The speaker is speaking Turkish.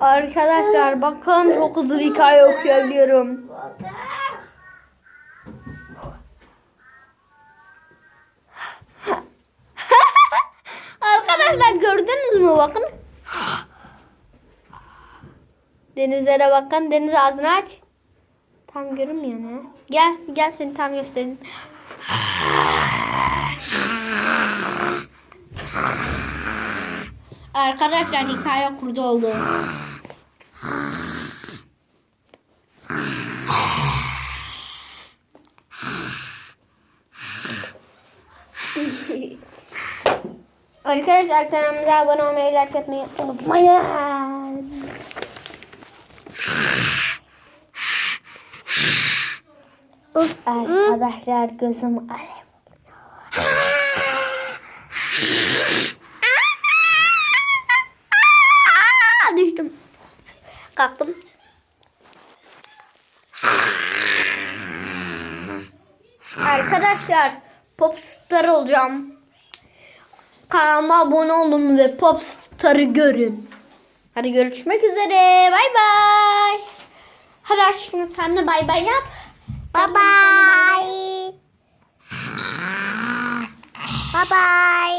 Arkadaşlar bakın çok hikaye okuyabiliyorum. Arkadaşlar gördünüz mü bakın. Denizlere bakın. Deniz ağzını aç. Tam görünmüyor ne? Gel gel seni tam göstereyim. Arkadaşlar hikaye kurdu oldu. Arkadaşlar kanalımıza abone olmayı, like etmeyi unutmayın. Of arkadaşlar gözüm alev. Düştüm. Kalktım. Arkadaşlar popstar olacağım. Kanalıma abone olun ve popstarı görün. Hadi görüşmek üzere. Bay bay. Hadi aşkım sen de bay bay yap. Bye bye. Bye bye.